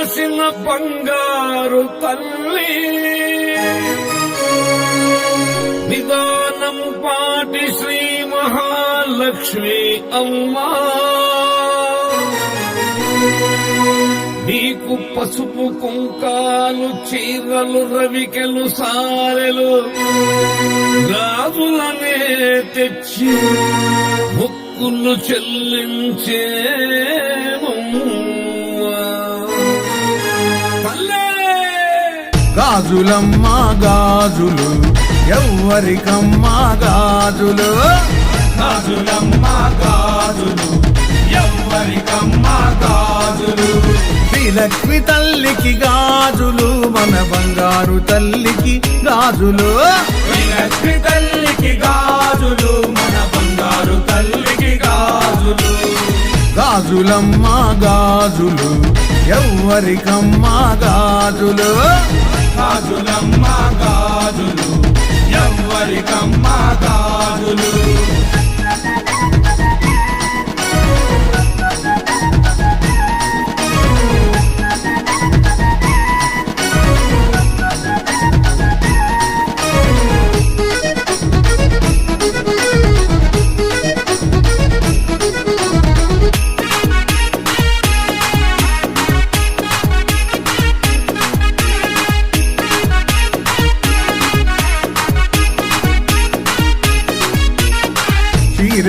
కాసిన బంగారు తల్లి. నిదానం పాటి శ్రీ మహాలక్ష్మి అమ్మా. నీకు పసుపు కుంకాలు చీరలు రవికెలు సారెలు గాజులనే తెచ్చి ముక్కులు చెల్లించే గాజులమ్మ గాజులు. ఎవ్వరికమ్మ గాజులు. గాజులమ్మ గాజులు. ఎవ్వరికమ్మ గాజులు. శ్రీలక్ష్మి తల్లికి గాజులు మన బంగారు తల్లికి గాజులు. లక్ష్మి తల్లికి గాజులు మన బంగారు తల్లికి గాజులు. గాజులమ్మ గాజులు. ఎవ్వరికమ్మ గాజులు. గాజులమ్మ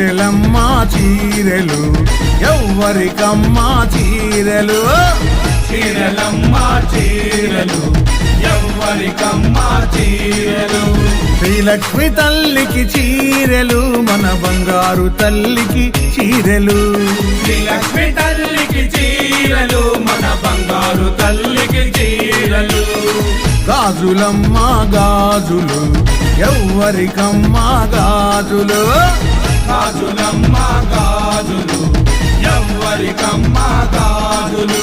చీరెలమ్మ చీరెలు. ఎవ్వరికమ్మ చీరెలు. చీరలమ్మ చీరలు. ఎవ్వరికమ్మ చీరలు. శ్రీలక్ష్మి తల్లికి చీరెలు మన బంగారు తల్లికి చీరెలు. శ్రీలక్ష్మి తల్లికి చీరలు మన బంగారు తల్లికి చీరలు. గాజులమ్మ గాజులు. ఎవ్వరికమ్మ గాజులు. గాజులమ్మ గాజులు ఎవ్వరికమ్మ గాజులు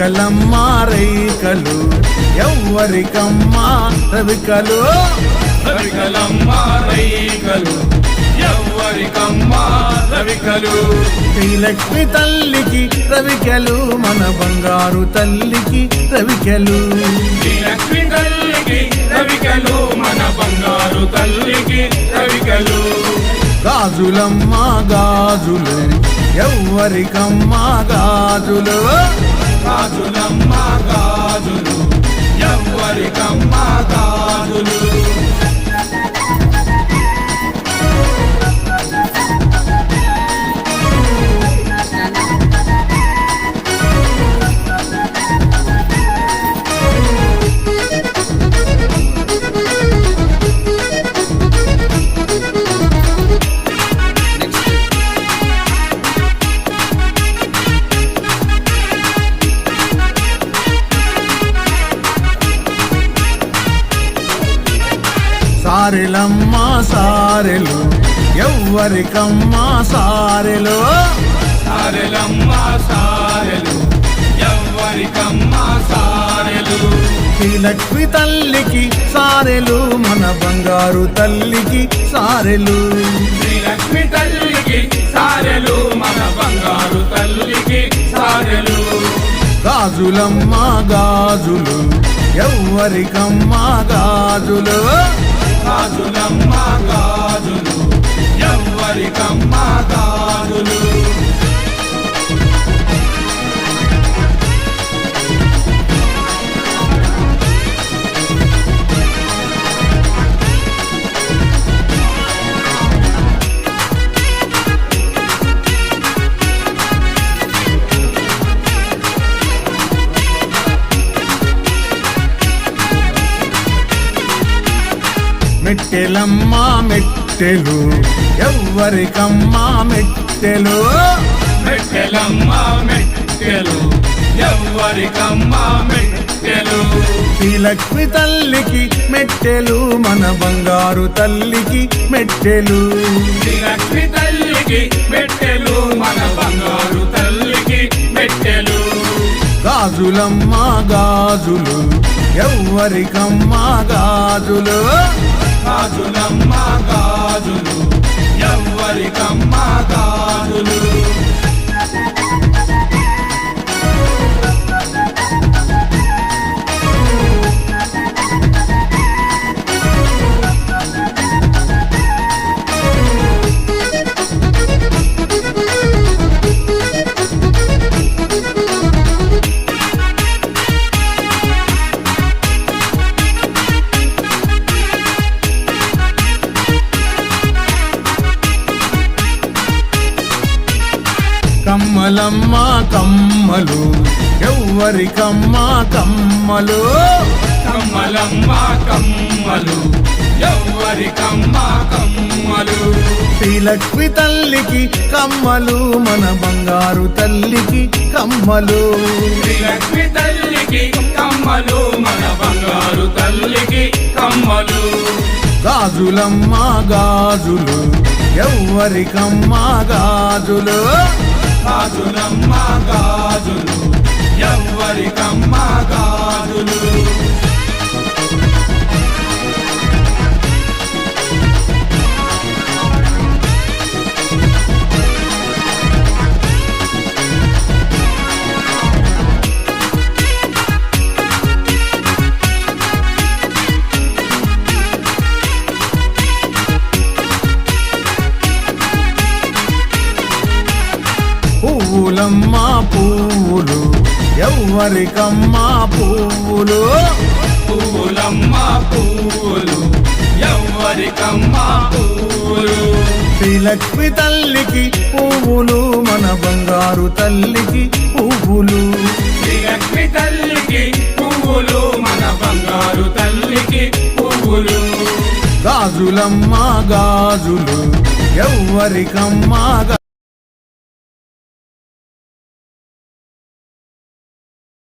రవికలమ్మ రైకలు ఎవ్వరికమ్మ రవికలు రవికలమ్మ రైకలు ఎవ్వరికమ్మ రవికలు శ్రీలక్ష్మి తల్లికి రవికలు మన బంగారు తల్లికి రవికలు శ్రీలక్ష్మి తల్లికి రవికలు మన బంగారు తల్లికి రవికలు గాజులమ్మ గాజులు ఎవ్వరికమ్మ గాజులు. గాజులమ్మ గాజులు. సారెలమ్మ సారెలు. ఎవ్వరికమ్మ సారెలు. సారెలమ్మ సారెలు. ఎవ్వరికమ్మ సారెలు. శ్రీలక్ష్మి తల్లికి సారెలు మన బంగారు తల్లికి సారెలు. శ్రీలక్ష్మి తల్లికి సారెలు మన బంగారు తల్లికి సారెలు. గాజులమ్మ గాజులు. ఎవ్వరికమ్మ గాజులు. గాజులమ్మ గాజులు ఎవ్వరికమ్మ గాజులు మెట్టెలమ్మ మెట్టెలు. ఎవ్వరికమ్మ మెట్టెలు. మెట్టెలమ్మ మెట్టెలు. ఎవ్వరికమ్మ మెట్టెలు. లక్ష్మి తల్లికి మెట్టెలు మన బంగారు తల్లికి మెట్టెలు. లక్ష్మి తల్లికి మెట్టెలు మన బంగారు తల్లికి మెట్టెలు. గాజులమ్మ గాజులు. ఎవ్వరికమ్మ గాజులు. గాజులమ్మ గాజులు. కమ్మలమ్మ కమ్మలు ఎవ్వరికమ్మ కమ్మలు? కమ్మలమ్మ కమ్మలు ఎవ్వరికమ్మ కమ్మలు? శ్రీ లక్ష్మి తల్లికి కమ్మలు మన బంగారు తల్లికి కమ్మలు. శ్రీ లక్ష్మి తల్లికి కమ్మలు మన బంగారు తల్లికి కమ్మలు. గాజులమ్మ గాజులు ఎవ్వరికమ్మ గాజులు? గాజులమ్మ గాజులు. ఎవ్వరికమ్మ గాజులు. ఎవ్వరికమ్మ పువ్వులు. పువ్వులమ్మ పువ్వులు ఎవ్వరికమ్మ పువ్వులు. శ్రీ లక్ష్మి తల్లికి పువ్వులు మన బంగారు తల్లికి పువ్వులు. శ్రీ లక్ష్మి తల్లికి పువ్వులు మన బంగారు తల్లికి పువ్వులు. గాజులమ్మ గాజులు ఎవ్వరికమ్మ గాజులు